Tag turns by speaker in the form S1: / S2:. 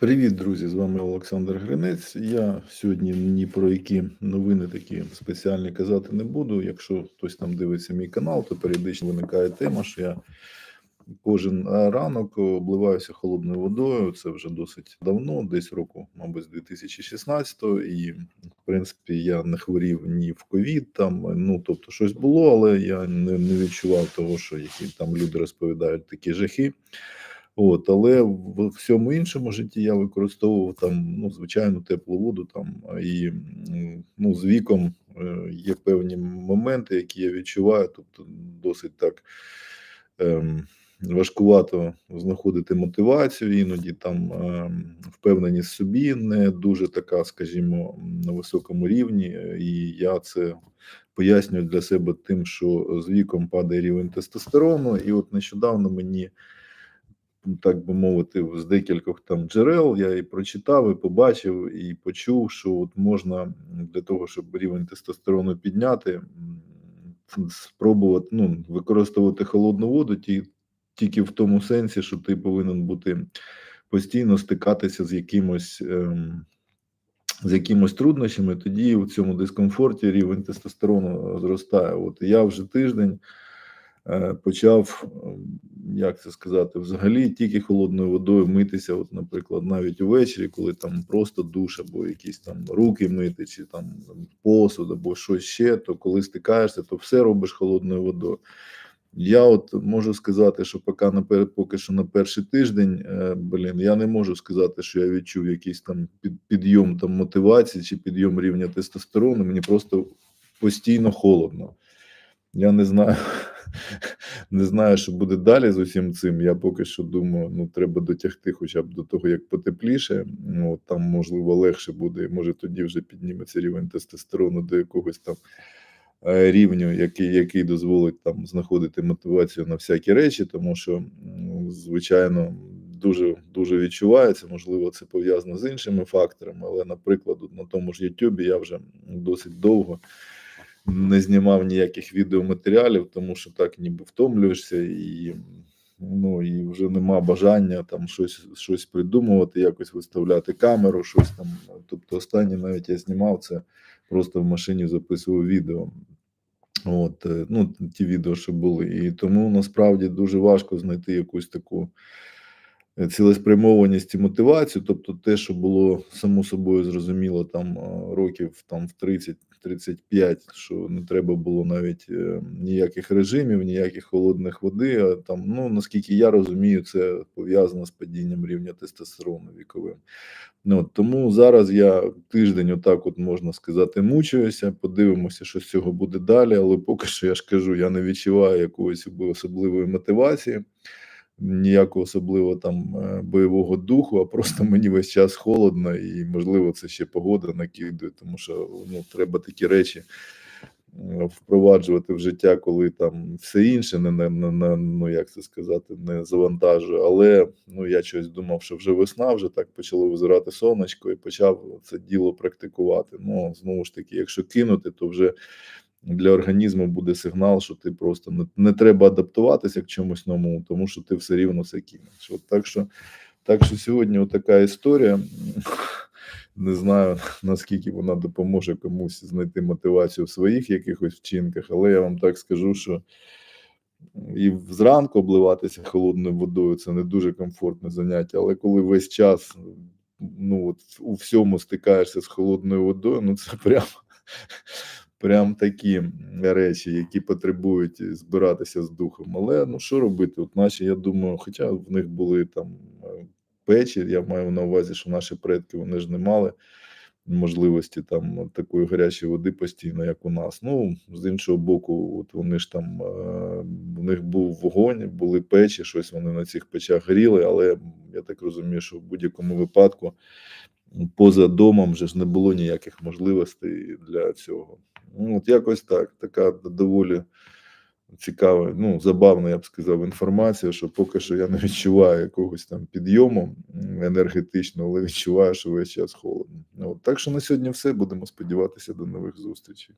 S1: Привіт, друзі! З вами Олександр Гринець. Я сьогодні ні про які новини такі спеціальні казати не буду. Якщо хтось там дивиться мій канал, то періодично виникає тема, що я кожен ранок обливаюся холодною водою. Це вже досить давно, десь року, мабуть, з 2016-го. І в принципі я не хворів ні в ковід. Там ну тобто щось було, але я не, не відчував того, що які там люди розповідають такі жахи. От, але в всьому іншому житті я використовував там ну, звичайну теплу воду там і ну, з віком е, є певні моменти, які я відчуваю, тобто досить так ем, важкувато знаходити мотивацію, іноді там ем, впевненість в собі не дуже така, скажімо, на високому рівні, і я це пояснюю для себе тим, що з віком падає рівень тестостерону, і от нещодавно мені так би мовити, з декількох там джерел я і прочитав, і побачив, і почув, що от можна для того, щоб рівень тестостерону підняти, спробувати ну, використовувати холодну воду ті, тільки в тому сенсі, що ти повинен бути постійно стикатися з якимось. Ем, з якимось труднощами, тоді в цьому дискомфорті рівень тестостерону зростає. От я вже тиждень почав, ем, як це сказати, взагалі тільки холодною водою митися. От, наприклад, навіть увечері, коли там просто душ, або якісь там руки мити, чи там посуд, або щось ще, то коли стикаєшся, то все робиш холодною водою. Я от можу сказати, що поки поки що на перший тиждень, е, блін, я не можу сказати, що я відчув якийсь там під, підйом там мотивації чи підйом рівня тестостерону. Мені просто постійно холодно. Я не знаю, не знаю, що буде далі з усім цим. Я поки що думаю, ну треба дотягти, хоча б до того, як потепліше. Ну там можливо легше буде. Може тоді вже підніметься рівень тестостерону до якогось там е, рівню, який який дозволить там знаходити мотивацію на всякі речі, тому що ну, звичайно дуже дуже відчувається. Можливо, це пов'язано з іншими факторами, але, наприклад, на тому ж Ютубі я вже досить довго не знімав ніяких відеоматеріалів, тому що так ніби втомлюєшся і ну і вже нема бажання там щось щось придумувати, якось виставляти камеру, щось там. Тобто, останнє навіть я знімав це просто в машині записував відео. От, е, ну ті відео, що були, і тому насправді дуже важко знайти якусь таку е, цілеспрямованість і мотивацію. Тобто, те, що було само собою зрозуміло, там е, років там в 30 35, що не треба було навіть е, ніяких режимів, ніяких холодних води. А там, ну наскільки я розумію, це пов'язано з падінням рівня тестостерону віковим. Ну тому зараз я тиждень, отак, от можна сказати, мучуюся. Подивимося, що з цього буде далі. Але поки що я ж кажу, я не відчуваю якоїсь особливої мотивації ніякого особливого там е, бойового духу, а просто мені весь час холодно, і можливо це ще погода накидує, тому що ну треба такі речі. Впроваджувати в життя, коли там все інше не не, не ну як це сказати, не завантажує. Але ну я щось думав, що вже весна, вже так почало визирати сонечко, і почав це діло практикувати. Ну знову ж таки, якщо кинути, то вже для організму буде сигнал, що ти просто не, не треба адаптуватися к чомусь новому, тому що ти все рівно це кинеш. От так що так що сьогодні така історія. Не знаю наскільки вона допоможе комусь знайти мотивацію в своїх якихось вчинках, але я вам так скажу, що і зранку обливатися холодною водою це не дуже комфортне заняття. Але коли весь час ну от у всьому стикаєшся з холодною водою, ну це прямо прям такі речі, які потребують збиратися з духом. Але ну що робити? От наші, я думаю, хоча в них були там е, печі, я маю на увазі, що наші предки вони ж не мали. Можливості там такої гарячої води постійно, як у нас. Ну з іншого боку, от вони ж там у е, них був вогонь, були печі, щось вони на цих печах горіли. Але я так розумію, що в будь-якому випадку поза домом вже ж не було ніяких можливостей для цього. Ну, От якось так. Така доволі цікава, ну забавна, я б сказав, інформація, що поки що я не відчуваю якогось там підйому енергетичного, але відчуваю, що весь час холодно. От, Так що на сьогодні все. Будемо сподіватися до нових зустрічей.